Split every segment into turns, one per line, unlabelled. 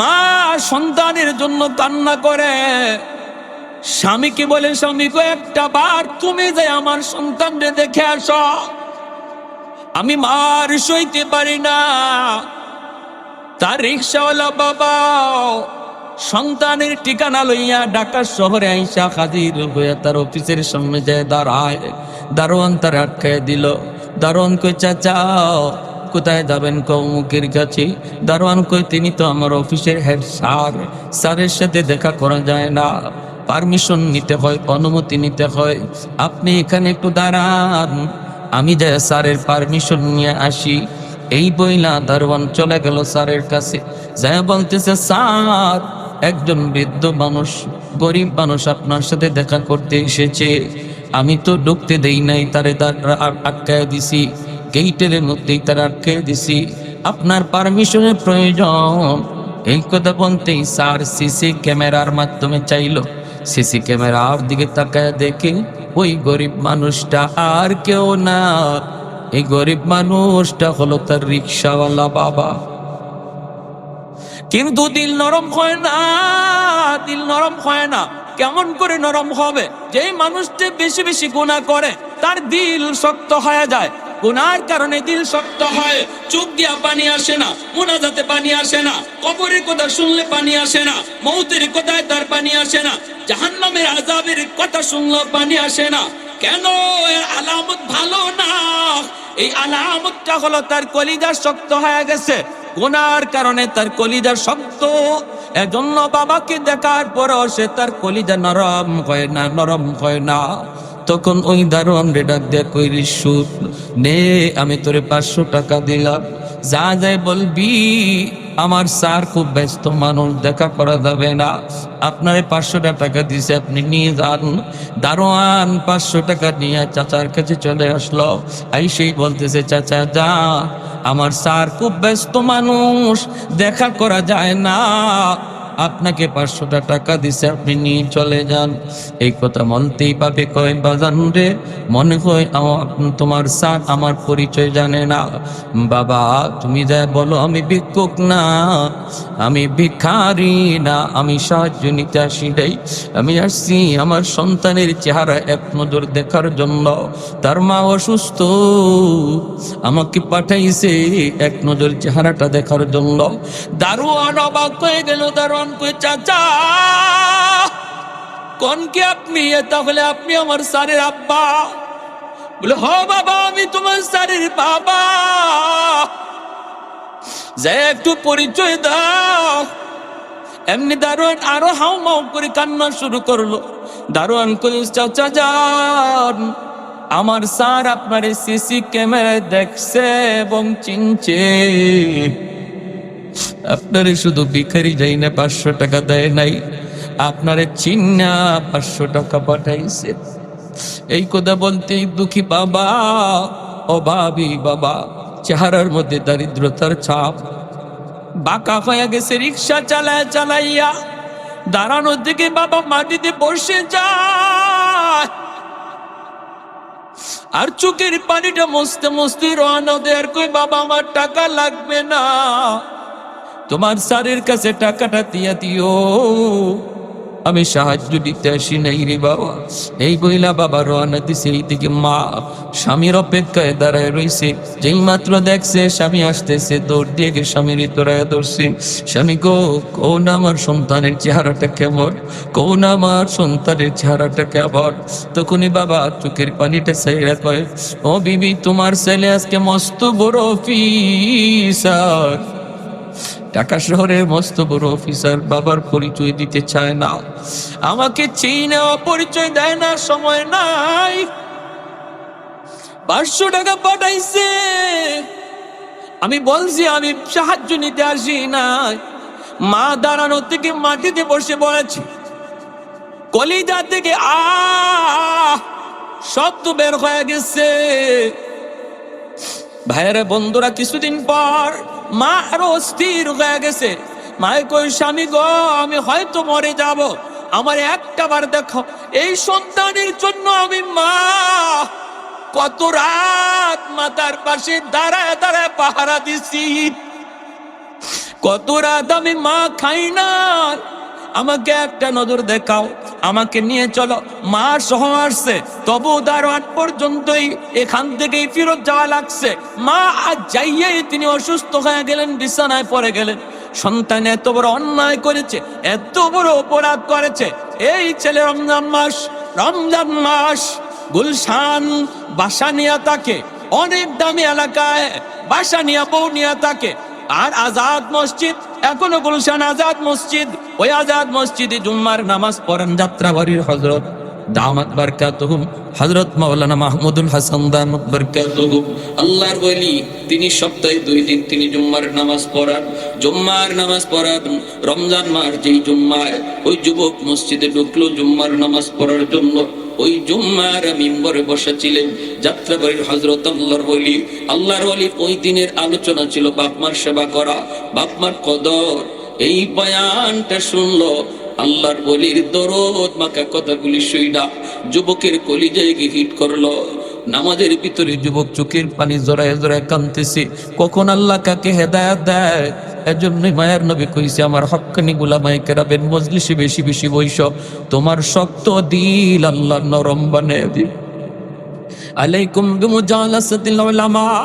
মা সন্তানের জন্য কান্না করে। স্বামীকে বলে, স্বামী একটা বার তুমি যে আমার সন্তানরে দেখে আসো, আমি মার সইতে পারি না। তার রিক্সাওয়ালা বাবা সন্তানের ঠিকানা লইয়া ঢাকা শহরে আইসা হাজির হইয়া তার অফিসের সামনে যায় দাঁড়ায়। দারোয়ান তার আটকায় দিল। দারোয়ান কই চাচা কোথায় যাবেন কৌমুখের কাছে? দারোয়ান কই তিনি তো আমার অফিসের হেড স্যার স্যারের সাথে দেখা করা যায় না। পারমিশন নিতে হয়, অনুমতি নিতে হয়। আপনি এখানে একটু দাঁড়ান। আমি যা স্যারের পারমিশন নিয়ে আসি। এই বইলা দারোয়ান চলে গেল স্যারের কাছে। যা বলতেছে, স্যার, একজন বৃদ্ধ মানুষ, গরিব মানুষ আপনার সাথে দেখা করতে এসেছে। আমি তো ঢুকতে দেই নাই, তারে তার আটকায় দিছি। গেইটের মধ্যেই তারা আটকায় দিছি। আপনার পারমিশনের প্রয়োজন। এই কথা বলতেই স্যার সিসি ক্যামেরার মাধ্যমে চাইলো। সিসি ক্যামেরার দিকে তাকায় দেখে ওই গরিব মানুষটা আর কেউ না। এই গরিব মানুষটা হলো তার রিক্সাওয়ালা বাবা। কিন্তু দিল নরম হয় না, দিল নরম হয় না। কেমন করে নরম হবে? যেই মানুষটা বেশি বেশি গুণা করে, তার দিল শক্ত হয়ে যায়। গুনার কারণে দিল শক্ত হয়। চোখ দিয়া পানি আসে না, মোনাজাতে পানি আসে না, কবরের কথা শুনলে পানি আসে না, মৌতের কথায় তার পানি আসে না, জাহান্নামের আজাবের কথা শুনলেও পানি আসে না। কেন আলামত ভালো না? এই আলামতটা হলো তার কলিজা শক্ত হয়ে গেছে। গুনার কারণে তার কলিজা শক্ত। এজন্য বাবাকে দেখার পরও সে তার কলিজা নরম হয় না, নরম হয় না। তখন ওই দারোয়ান রে ডাক দেয়া কইরি সুদ নে, আমি তোরে পাঁচশো টাকা দিলাম। যা যায় বলবি, আমার স্যার খুব ব্যস্ত, মানুষ দেখা করা যাবে না। আপনার পাঁচশো টাকা দিছে আপনি নিয়ে যান। দারোয়ান পাঁচশো টাকা নিয়ে চাচার কাছে চলে আসলো। এই সেই বলতেছে, চাচা, যা, আমার স্যার খুব ব্যস্ত, মানুষ দেখা করা যায় না। আপনাকে পাঁচশোটা টাকা দিছে, আপনি নিয়ে চলে যান। এই কথা মনতেই পাবে কয় বাজান রে। মনে হয় তোমার স্যার আমার পরিচয় জানে না। বাবা, তুমি যা বলো, আমি ভিক্ষুক না। আমি ভিখারি না, আমি সাহায্য নিতে আসি নাই। আমি আসছি আমার সন্তানের চেহারা এক নজর দেখার জন্য। তার মা অসুস্থ। আমাকে পাঠাইছে এক নজর চেহারাটা দেখার জন্য। দারোয়ান অবাক হয়ে গেল দারোয়ান কই চাচা? কোন কি আপনি? তাহলে আপনি আমার স্যারের আব্বা। বলে, হ বাবা, আমি তোমার স্যারের বাবা। যে একটু পরিচয় দাও। এমনি দারোয়ান আরও হাউ মাউ করে কান্না শুরু করল। দারোয়ান কই, চাচা যান। আমার স্যার আপনার সিসি ক্যামেরায় দেখছে এবং চিনছে। আপনারে শুধু ভিখারি যাই না পাঁচশো টাকা দেয় নাই, আপনারে চিন্না পাঁচশো টাকা পাঠাইছে। এই কথা বলতেই দুঃখী বাবা, অভাবী বাবা, চেহারার মধ্যে দারিদ্রতার ছাপ। বাঁকা হয়ে গেছে রিক্সা চালায় চালাইয়া, দাঁড়ানোর দিকে বাবা মাটিতে বসে যায়। আর চোখের পানিটা মস্তে মস্তে রওনা দেয়ার কই, বাবা, আমার টাকা লাগবে না। তোমার স্যারের কাছে টাকাটা দিয়া দিও। আমি সাহায্য দিতে আসি নাই রে বাবা। এই বইলা বাবা রওনা দিছে এইদিকে, মা। স্বামীর অপেক্ষায় দাঁড়ায় রইছে। যেই মাত্র দেখছে, স্বামী আসতেছে, দৌড় দিয়ে গিয়ে স্বামীর তোরায় ধরছে। স্বামী গো, কোন আমার সন্তানের চেহারাটা কেমন? কোন আমার সন্তানের চেহারাটা কেমন? তখনই বাবা চোখের পানিটা সাইরা কয়, ও বিবি, তোমার ছেলে আজকে মস্ত বড় অফিসার। ঢাকা শহরের মস্ত বড় অফিসার বাবার পরিচয় দিতে চায় না। আমাকে চিনে পরিচয় দেয় না, সময় নাই। পাঁচশো টাকা পাঠাইছে। আমি বলছি, আমি সাহায্য নিতে আসি নাই। মা দাঁড়ানো থেকে মাটিতে বসে পড়েছে। কলিজা থেকে আ শব্দ বের হয়ে গেছে। ভাইয়েরা, বন্ধুরা, কিছুদিন পর মা আরও অস্থির হয়ে গেছে। মায়ের কই, স্বামী গো, আমি হয়তো মরে যাব। আমার একটা বার দেখো, এই সন্তানের জন্য আমি মা। কত রাত মাতার পাশে দাঁড়ায় দাঁড়ায় পাহারা দিছি কত রাত আমি মা খাই না। আমাকে একটা নজর দেখাও, আমাকে নিয়ে চলো। মা সহ আসছে, তবু দারোয়ান পর্যন্তই এখান থেকেই ফেরত যাওয়া লাগছে। মা আজ যাইয়াই তিনি অসুস্থ হয়ে গেলেন, বিছানায় পড়ে গেলেন। সন্তান এত বড় অন্যায় করেছে, এত বড় অপরাধ করেছে। এই ছেলে রমজান মাস রমজান মাস, গুলশান, বাসা নিয়ে তাকে অনেক দামি এলাকায় বাসা নিয়ে, বউ নিয়ে তাকে আর আজাদ মসজিদ এখনও গুলশান আজাদ মসজিদ। ওই আজাদ মসজিদে জুম্মার নামাজ পড়েন যাত্রাবাড়ির হজরত মাহমুদুল হাসান আল্লাহর তিনি সপ্তাহে দুই দিন তিনি জুম্মার নামাজ পড়ান। নামাজ পড়ান, রমজান মাস যেই জুম্মায়। ওই যুবক মসজিদে ঢুকলো জুম্মার নামাজ পড়ার জন্য। ওই জুম্মার মিম্বরে বসেছিলেন যাত্রাবাড়ির হজরত আল্লাহর বলি আল্লাহর বলি ওই দিনের আলোচনা ছিল বাপমার সেবা করা বাপমার কদর। এই বয়ানটা শুনলো, আল্লাহর বলির দরদ মাকা কথাগুলি শুইনা যুবকের কলিজায় গিয়ে হিট করল। নামাজের ভিতরে যুবক চোখের পানি জড়ায় জড়ায় কানতেছে কখন আল্লাহ কাকে হেদায়াত দেয়? এজন্যই মায়ের নবী কইছে আমার হক্কানি গুলামাই কেরাবেন মজলিসে বেশি বেশি বৈশ তোমার শক্ত দিল আল্লাহ নরম বানিয়ে দিবে عليكم بمجالسة العلماء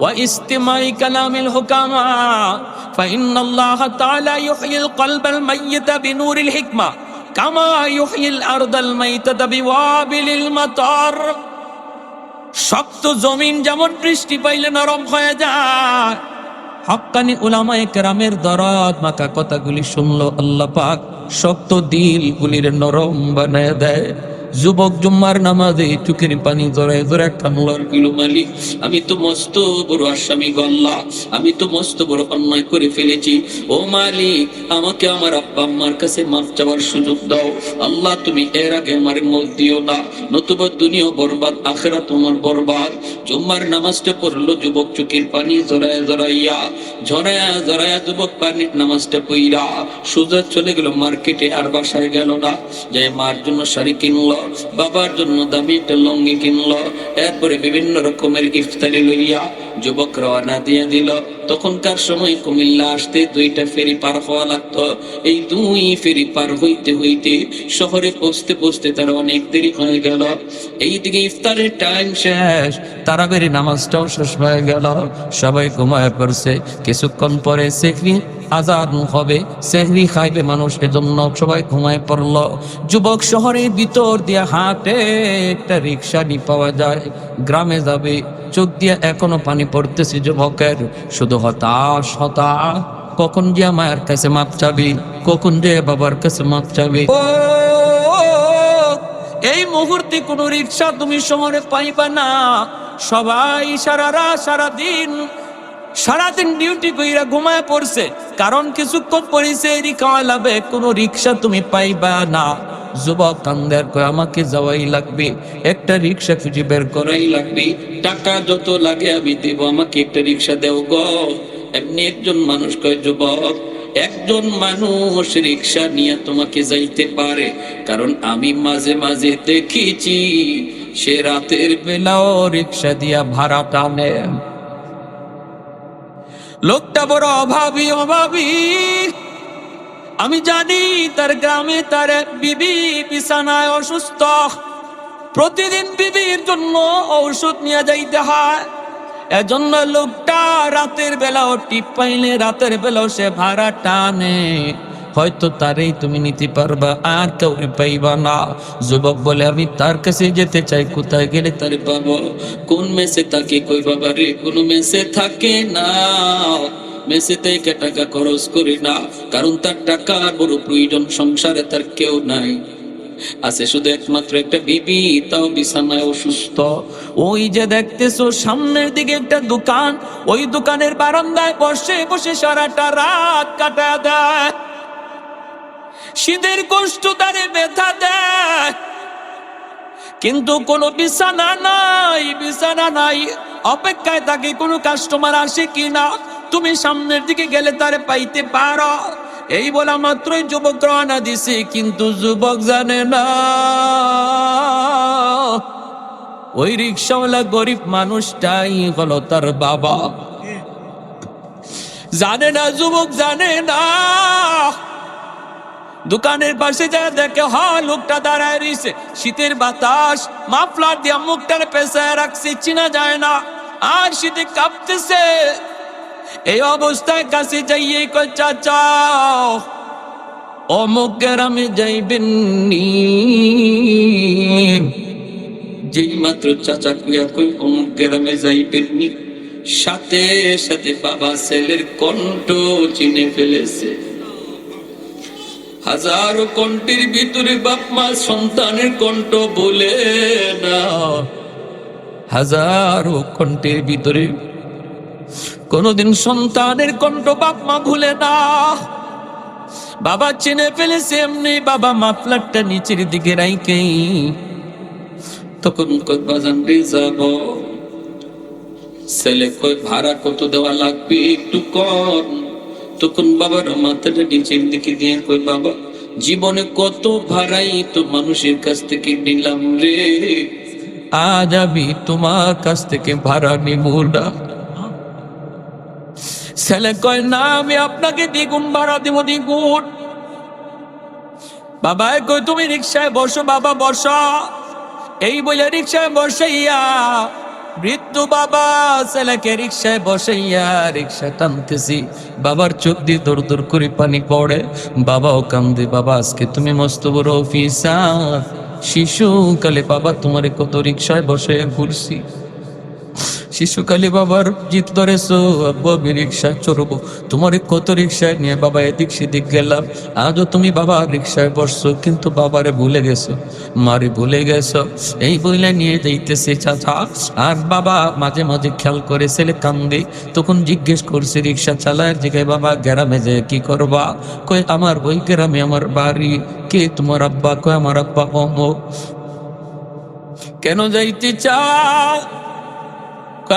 واستماع كلام الحكماء فإن الله تعالى يحيي القلب الميت بنور الحكمة كما يحيي الأرض الميتة بوابل المطر শক্ত জমিন যেমন বৃষ্টি পাইলে নরম হয়ে যায় হক্কানি ওলামায় কেরামের দরদ মাকা কথাগুলি শুনলো আল্লাহ পাক, শক্ত দিল গুলির নরম বানায় দেয়। যুবক জুম্মার নামাজে চুকের পানি জড়ায় জড়ায় কামলার কিলো মালিক, আমি তো মস্ত বড় আসামি গল্লা আমি তো মস্ত বড় অন্যায় করে ফেলেছি। ও মালিক, আমাকে আমার আব্বা আম্মার কাছে মাফ চাওয়ার সুযোগ দাও। আল্লাহ, তুমি এর আগে আমার মত দিও না। নতুবা দুনিয়া বরবাদ আখেরা তোমার বরবাদ। জুম্মার নামাজটা পড়ল যুবক চুকের পানি জড়ায় জড়াইয়া, ঝরায়া জড়ায়া যুবক পানির নামাজটা পইরা। সুজা চলে গেল মার্কেটে আর বাসায় গেল না। যে মার জন্য শাড়ি কিনলো বাবার জন্য দামি একটা লঙ্গি কিনলো, এরপরে বিভিন্ন রকমের ইফতারি লইয়া যুবক রওনা দিয়ে দিল। তখনকার সময় কুমিল্লা আসতে দুইটা ফেরি পার হওয়া লাগতো। এই দুই ফেরি পার হইতে হইতে শহরে পৌঁছতে পৌঁছতে তার অনেক দেরি হয়ে গেল। এইদিকে ইফতারের টাইম শেষ, তারাবেরি নামাজটাও শেষ হয়ে গেল। সবাই ঘুমায় পড়ছে, কিছুক্ষণ পরে সেহরি আজাদ হবে, সেহরি খাইবে মানুষ, এজন্য সবাই ঘুমায় পড়ল। যুবক শহরের ভিতর দিয়ে হাঁটে, একটা রিক্সা নি পাওয়া যায়। গ্রামে যাবে, চোখ দিয়ে এখনও পানি পড়তেছে যুবকের, শুধু কখন যে মায়ের কাছে মাপ চাবি, কখন যে বাবার কাছে মাপ চাবি। এই মুহূর্তে কোনো রিক্সা তুমি শহরে পাইবা না। সবাই সারা রাত সারা দিন সারাদিন ডিউটি কইরা ঘুমায় পড়ছে। কারণ কিছুক্ষণ পরিছে রিক্সা কোনো রিক্সা তুমি পাইবা না। যুবক কান্দের কয়, আমাকে যাওয়াই লাগবে। একটা রিক্সা খুঁজে বের করাই লাগবে। টাকা যত লাগে আমি দেব, আমাকে একটা রিক্সা দেও গো। এমনি একজন মানুষ কয়, যুবক, একজন মানুষ রিক্সা নিয়ে তোমাকে যাইতে পারে। কারণ আমি মাঝে মাঝে দেখেছি, সে রাতের বেলাও রিক্সা দিয়া ভাড়া টানে। লোকটা বড় অভাবী অভাবী। আমি জানি তার গ্রামে তার বিবি বিছানায় অসুস্থ। প্রতিদিন বিবির জন্য ঔষধ নিয়ে যাইতে হয়। এজন্য লোকটা রাতের বেলাও টিপ পাইলে রাতের বেলাও সে ভাড়া টানে। হয়তো তারই তুমি নিতে পারবা, আর কেউ পাইবা না। যুবক বলে, আমি তার কাছে যেতে চাই, কোথায় গেলে তার পাবো? কোন মেসে থাকে কই বাবা রে? কোন মেসে থাকে না। মেসে থেকে টাকা খরচ করি না, কারণ তার টাকার বড় প্রয়োজন, সংসারে তার কেউ নাই। আছে শুধু একমাত্র একটা বিবি, তাও বিছানায় অসুস্থ। ওই যে দেখতেছো, সামনের দিকে একটা দোকান, ওই দোকানের বারান্দায় বসে বসে সারাটা রাত কাটা দেয়। শীতের কষ্ট তারে ব্যথা দেয়। কিন্তু কোনো বিছানা নাই বিছানা নাই। অপেক্ষায় থাকে কোনো কাস্টমার আসে কি না তুমি সামনের দিকে গেলে তারে পাইতে পারো। এই বলা মাত্রই যুবক রওনা দিছে, কিন্তু যুবক জানে না। ওই রিক্সাওয়ালা গরিব মানুষটাই হলো তার বাবা। জানে না, যুবক জানে না। দোকানের পাশে যা দেখে, হ, লোকটা দাঁড়ায় রইছে শীতের বাতাস, মাফলার দিয়া মুখটার পেশায় রাখছে, চিনা যায় না। আর শীতে কাঁপতেছে। এই অবস্থায় কাছে যাইয়ে কই চাচা, অমুক গ্রামে যাইবেন যেই মাত্র চাচা কুয়া কই, অমুক গ্রামে যাইবেন সাথে সাথে বাবা ছেলের কণ্ঠ চিনে ফেলেছে। হাজারো কণ্ঠের ভিতরে বাপ মা সন্তানের কণ্ঠ বলে না। হাজারো কণ্ঠের ভিতরে কোনদিন সন্তানের কণ্ঠ বাপ মা ভুলে না। বাবা চিনে ফেলেছে এমনি, বাবা মাফলারটা নিচের দিকে রাইকেই তখন বাজান রে যাব? ছেলে কই ভাড়া কত দেওয়া লাগবে একটু কম তখন বাবার মাথাটা নিচের দিকে দিয়ে কই বাবা, জীবনে কত ভাড়াই তো মানুষের কাছ থেকে নিলাম রে। আজ আমি তোমার কাছ থেকে ভাড়া নিব না। ছেলে কয়, না, আমি আপনাকে দ্বিগুণ ভাড়া দেব, দ্বিগুণ। বাবা কই তুমি রিক্সায় বসো, বাবা, বসা। এই বলে রিক্সায় বসাইয়া বৃদ্ধ বাবা ছেলেকে রিক্সায় বসাইয়া রিক্সা টানতেছি। বাবার চোখ দিয়ে দৌড় দৌড় করে পানি পড়ে। বাবাও কান্দে, বাবা, আজকে তুমি মস্ত বড় অফিসার। শিশুকালে বাবা তোমার কত রিক্সায় বসে ঘুরছি। শিশুকালে বাবার জিত ধরেছো আব্বু আমি রিক্সায় চড়বো। তোমার কত রিক্সায় নিয়ে বাবা এদিক সেদিক গেলাম। আজও তুমি বাবা রিক্সায় বসছো, কিন্তু বাবারে ভুলে গেছো। মারে ভুলে গেছো, এই বইলে নিয়ে যাইতেছে চাচা। আর বাবা মাঝে মাঝে খেয়াল করে ছেলে কান্দে। তখন জিজ্ঞেস করছে, রিক্সা চালায় জিগায় বাবা গ্রামে যে কি করবা? কই আমার ওই গ্রামে আমার বাড়ি। কে তোমার আব্বা? কয়, আমার আব্বা অমুক কেন যাইতে চাও?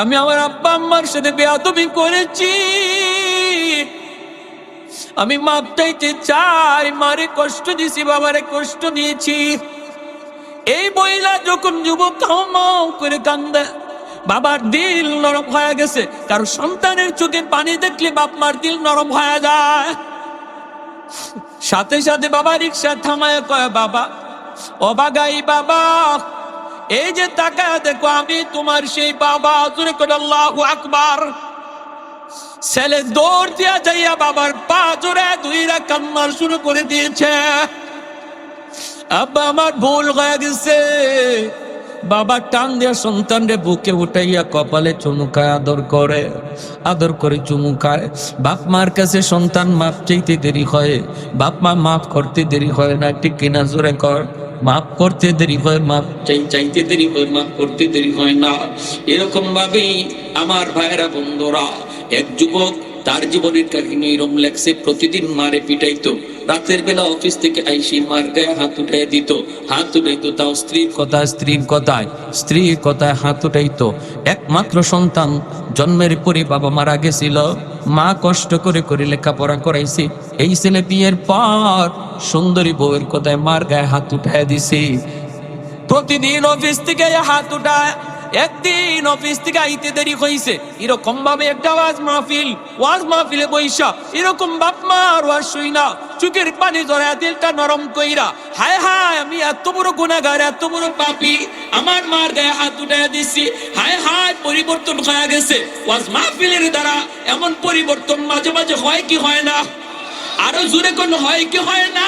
আমি আমার আব্বা আম্মার সাথে বেয়াদবি করেছি। আমি মাপ চাইতে চাই, মারে কষ্ট দিছি, বাবারে কষ্ট দিয়েছি। এই বইলা যখন যুবক করে কান্দে, বাবার দিল নরম হয়ে গেছে। কারণ সন্তানের চোখে পানি দেখলে বাপ মার দিল নরম হয়ে যায়। সাথে সাথে বাবা রিক্সা থামায় কয়, বাবা, অবাগাই বাবা এই যে টাকা দেখো, আমি তোমার সেই বাবা জুড়ে করে আল্লাহ আকবার। ছেলে দৌড় দিয়া যাইয়া বাবার পা জোরে দুইরা কান্নার শুরু করে দিয়েছে। আব্বা, আমার ভুল হয়ে গেছে। বাবা টান দিয়া সন্তানরে বুকে উঠাইয়া কপালে চুমুকায় আদর করে আদর করে চুমুকায় বাপ মার কাছে সন্তান মাপ চাইতে দেরি হয়, বাপ মা মাফ করতে দেরি হয় না, ঠিক কিনা জোরে কর। মাফ করতে দেরি হয়, মাফ চাই, চাইতে দেরি হয়, মাফ করতে দেরি হয় না। এরকম ভাবেই আমার ভাইরা বন্ধুরা, এক যুবক তার জীবনের কাহিনী এরম লেখছে, প্রতিদিন মারে পিটাইতো। রাতের বেলা অফিস থেকে আইসি মার গায়ে হাত উঠাই দিত। হাত উঠাইতো তাও স্ত্রীর কথা স্ত্রীর কথায়। স্ত্রীর কথায় হাত উঠাইতো। একমাত্র সন্তান জন্মের পরে বাবা মারা গেছিল। মা কষ্ট করে করে লেখাপড়া করাইছে। এই ছেলে বিয়ের পর সুন্দরী বউয়ের কথায় মার গায়ে হাত উঠাই দিছে। প্রতিদিন অফিস থেকে হাত উঠায় একদিন অফিস থেকে আইতে দেরি হইছে। এরকম ভাবে একটা ওয়াজ মাহফিল, ওয়াজ মাহফিলে বৈশা এরকম বাপ মা আর ওয়াজ শুই না। চুকের পানি ধরে দিলটা নরম কইরা, হায় হায়, আমি এত বড় গুণাগার এত বড় পাপি, আমার মার গায়ে হাত উঠাই দিছি। হায় হায়, পরিবর্তন হয়ে গেছে। ওয়াজ মাহফিলের দ্বারা এমন পরিবর্তন মাঝে মাঝে হয় কি হয় না? আরও জোরে কোন হয় কি হয় না?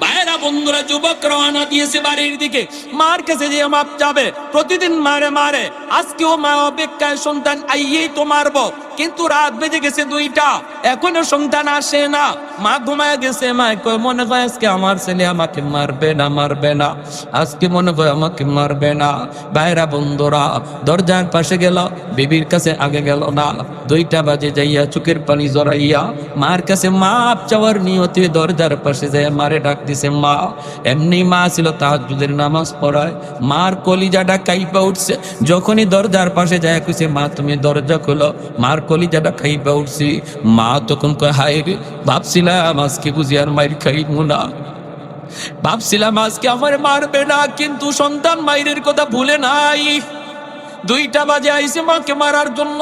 ভাইরা বন্ধুরা, যুবক রওনা দিয়েছে বাড়ির দিকে। মার কাছে যে মাপ যাবে প্রতিদিন মারে মারে। আজকেও মা অপেক্ষায় সন্তান, আইয়েই তো মারবো। কিন্তু রাত বেজে গেছে দুইটা। এখনও সন্তান আসে না। মা ঘুমায় গেছে, মা কয়, মনে হয় আজকে আমার ছেলে আমাকে মারবে না মারবে না। আজকে মনে হয় আমাকে মারবে না। ভাইরা, বন্ধুরা, দরজার পাশে গেল, বিবির কাছে আগে গেল না। দুইটা বাজে যাইয়া চোখের পানি জড়াইয়া মার কাছে মাপ চাওয়ার নিয়তে দরজার পাশে যাইয়া মারে ডাক দিছে, মা। এমনি মা ছিল তাহাজুদের নামাজ পড়ায়। মার কলিজাটা কাইপা উঠছে। যখনই দরজার পাশে যায় কইছে, মা, তুমি দরজা খোলো। মার কলিজাটা খাইপা উঠছি। মা তখন কয়, হায় রে, ভাবছিলাম আজকে বুঝি আর মায়ের খাইবো না। ভাবছিলাম আজকে আমার মারবে না, কিন্তু সন্তান মায়ের কথা ভুলে নাই। দুইটা বাজে আইসে মাকে মারার জন্য।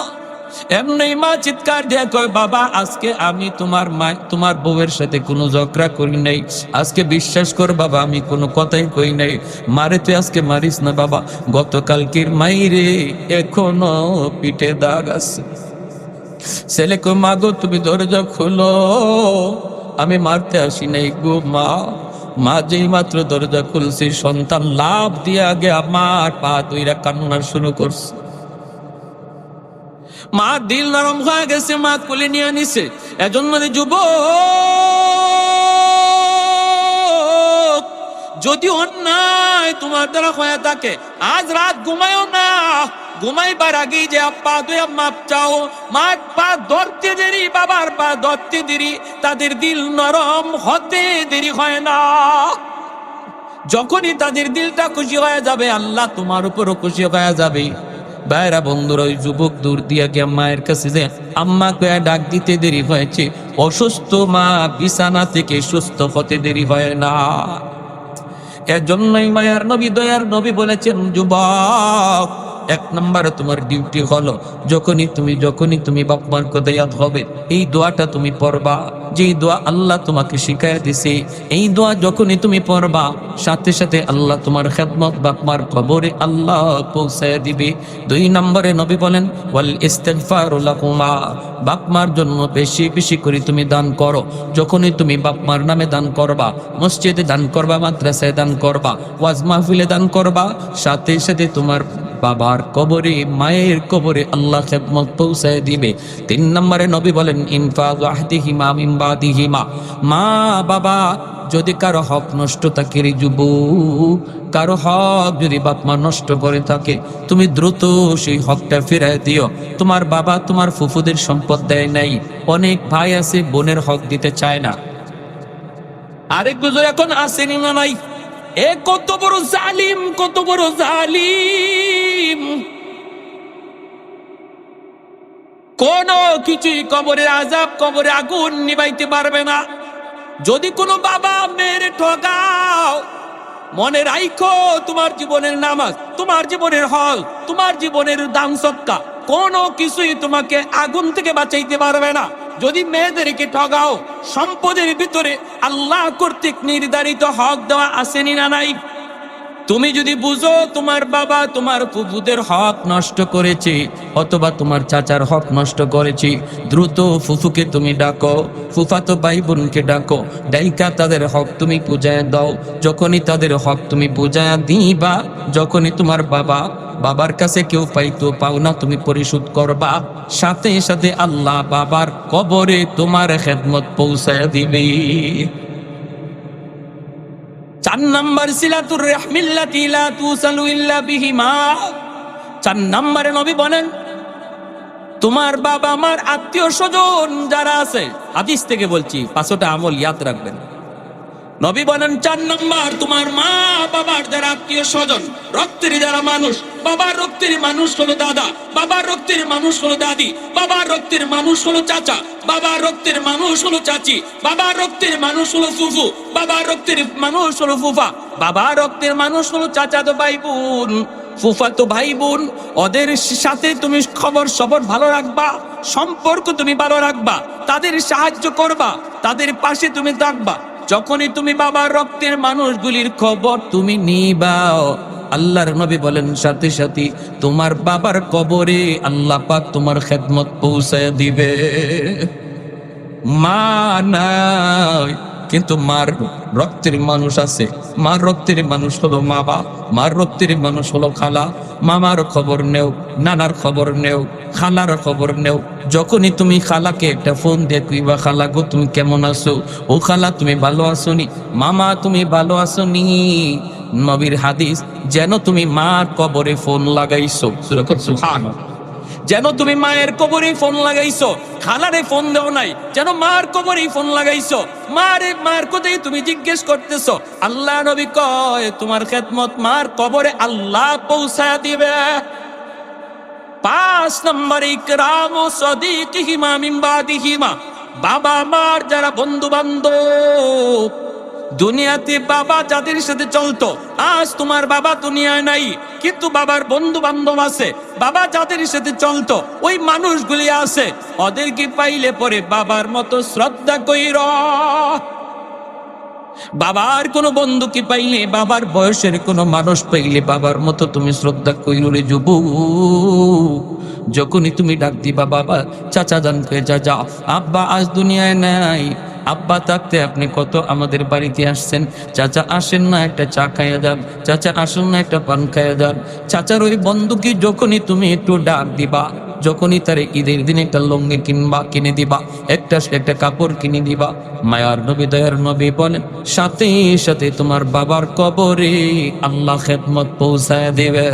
এমনি মা চিৎকার দিয়ে কয়, বাবা, আজকে আমি তোমার মা, তোমার বউয়ের সাথে কোনো ঝগড়া করি নাই। আজকে বিশ্বাস কর বাবা, আমি কোনো কথাই কই নাই। মারে তুই আজকে মারিস না বাবা। গতকালকের মাইরে এখনও পিঠে দাগ আছে। ছেলে কই মা গো, তুমি দরজা খুলো। আমি মারতে আসি নাই গো, মা মা যেই মাত্র দরজা খুলছি, সন্তান লাভ দিয়ে আগে আমার পা দুইরা কান্না শুরু করছে। মা দিল নরম হয়ে গেছে, মা কোলে নিয়ে নিছে। এজন্য যুব যদি অন্যায় তোমার দ্বারা হয়ে থাকে, আজ রাত ঘুমায়ও না। ঘুমাইবার আগে যে আপ্পা তুই মাপ চাও, মা ধরতে দেরি বাবার পা ধরতে দেরি তাদের দিল নরম হতে দেরি হয় না। যখনই তাদের দিলটা খুশি হয়ে যাবে, আল্লাহ তোমার উপরও খুশি হয়ে যাবে। বাইরা বন্ধুরা, ওই যুবক দূর দিয়া গিয়া মায়ের কাছে যে আম্মা কয়া ডাক দিতে দেরি হয়েছে, অসুস্থ মা বিছানা থেকে সুস্থ হতে দেরি হয় না। এর জন্যই মায়ার নবী, দয়ার নবী বলেছেন, যুবক এক নম্বরে তোমার ডিউটি হলো যখনই তুমি যখনই তুমি বাপ মার কোদায়াত হবে, এই দোয়াটা তুমি পড়বা। যেই দোয়া আল্লাহ তোমাকে শিখাই দিছে, এই দোয়া যখনই তুমি পড়বা, সাথে সাথে আল্লাহ তোমার খেদমত বাপ মার কবরে আল্লাহ পৌঁছায় দিবে। দুই নম্বরে নবী বলেন, ওয়াল ইস্তেগফারু লাকুমা বাপ মার জন্য বেশি বেশি করে তুমি দান করো। যখনই তুমি বাপ মার নামে দান করবা, মসজিদে দান করবা, মাদ্রাসায় দান করবা, ওয়াজ মাহফিলে দান করবা, সাথে সাথে তোমার বাবার কবরে, মায়ের কবরে আল্লাহ খেদমত পৌঁছায় দিবে। তিন নম্বরে নবী বলেন আহদিহিমা মিন মা, বাবা, যদি কারও হক নষ্ট থাকে রে যুব কারও হক যদি বাপ মা নষ্ট করে থাকে, তুমি দ্রুত সেই হকটা ফিরায় দিও। তোমার বাবা তোমার ফুফুদের সম্পদ দেয় নাই, অনেক ভাই আছে, বোনের হক দিতে চায় না। আরেক গুজর এখন আসেনি না নাই? এ কত বড় জালিম, কত বড় জালিম। কোন কিছুই কবরের আজাব কবরে আগুন নিবাইতে পারবে না। যদি কোনো বাবা মেয়ের ঠকাও মনে রাইখো তোমার জীবনের নামাজ, তোমার জীবনের হল, তোমার জীবনের দান সৎকা কোনো কিছুই তোমাকে আগুন থেকে বাঁচাইতে পারবে না। যদি মেয়েদেরকে ঠগাও, সম্পদের ভিতরে আল্লাহ কর্তৃক নির্ধারিত হক দেওয়া আসেনি না নাই? তুমি যদি বুঝো তোমার বাবা তোমার ফুফুদের হক নষ্ট করেছে, অথবা তোমার চাচার হক নষ্ট করেছে, দ্রুত ফুফুকে তুমি ডাকো ফুফাতো ভাই বোনকে ডাকো, ডাইকা তাদের হক তুমি পূজায় দাও, যখনই তাদের হক তুমি পূজায় দিবা, যখনই তোমার বাবা বাবার কাছে কেউ পাইতো, পাও না, তুমি পরিশোধ করবা। সাথে সাথে আল্লাহ বাবার কবরে তোমার খেদমত পৌঁছায় দিবে। চার নাম্বার সিলাতুর ইল্লা বিহিমা। চার নাম্বারে নবী বলেন, তোমার বাবা মার আত্মীয় স্বজন যারা আছে, হাদিস থেকে বলছি, পাঁচটা আমল, ইয়াদ রাখবেন। নবী বলেন, চার নম্বর, তোমার মা বাবার যারা আত্মীয় স্বজন, রক্তের যারা মানুষ, বাবার রক্তের মানুষ হলো দাদা, বাবার রক্তের মানুষ হলো দাদি, বাবার রক্তের মানুষ হলো চাচা, বাবার রক্তের মানুষ হলো চাচি, বাবার রক্তের মানুষ হলো ফুফু, বাবার রক্তের মানুষ হলো ফুফা, বাবার রক্তের মানুষ হলো চাচা তো ভাই বোন, ফুফা তো ভাই বোন, ওদের সাথে তুমি খবর সবর ভালো রাখবা, সম্পর্ক তুমি ভালো রাখবা, তাদের সাহায্য করবা, তাদের পাশে তুমি থাকবা। যখনই তুমি বাবার রক্তের মানুষগুলির খবর তুমি নিবাও, আল্লাহর নবী বলেন, সাথে সাথে তোমার বাবার কবরে আল্লাহ পাক তোমার খেদমত পৌঁছায় দিবে। মা নাই। কিন্তু মার রক্তের মানুষ আছে। মার রক্তের মানুষ হলো মা বা মার রক্তের মানুষ হলো খালা। মামার খবর নেও, নানার খবর নেও, খালার খবর নেও। যখনই তুমি খালাকে একটা ফোন দিয়ে কইবা, খালা গো, তুমি কেমন আছো? ও খালা, তুমি ভালো আছো নি মামা, তুমি ভালো আছো নি নবীর হাদিস, যেন তুমি মার কবরে ফোন লাগাইছো। সুবহানাল্লাহ যেন তুমি মায়ের কবরে ফোন লাগাইছো, খালারে ফোন দেও নাই, যেন মার কবরে ফোন লাগাইছো। মারে, মার কোথায় তুমি জিজ্ঞেস করতেছো? আল্লাহ নবী কয়, তোমার খেদমত মার কবরে আল্লাহ পৌঁছায় দিবে। পাঁচ নম্বর, ইকরাম ও সদিকিহিমা মিন বাদিহিমা। বাবা, মার যারা বন্ধু বান্ধব দুনিয়াতে বাবা যাদের সাথে চলতো, আজ তোমার বাবা দুনিয়ায় নাই, কিন্তু বাবার বন্ধু বান্ধব আছে, বাবা যাদের সাথে চলতো, ওই মানুষগুলি আছে, ওদেরকে পাইলে পরে বাবার মতো শ্রদ্ধা কইর। বাবার কোনো বন্ধুকে পাইলে, বাবার বয়সের কোনো মানুষ পাইলে বাবার মতো তুমি শ্রদ্ধা কইল যুব যখনই তুমি ডাক দিবা, বাবা, চাচা জানকে যা যাও আব্বা আজ দুনিয়ায় নাই আব্বা থাকতে আপনি কত আমাদের বাড়িতে আসছেন? চাচা আসেন না, একটা চা খাইয়া যান। চাচা আসেন না, একটা পান খাইয়া যান। চাচার ওই বন্ধুকে যখনই তুমি একটু ডাক দিবা, যখনই তার ঈদের দিন একটা লঙ্গি কিনবা, কিনে দিবা, একটা একটা কাপড় কিনে দিবা। মায়ার নবী, দয়ার নবী বলেন, সাথে সাথে তোমার বাবার কবরে আল্লাহ খেদমত পৌঁছায় দেবে।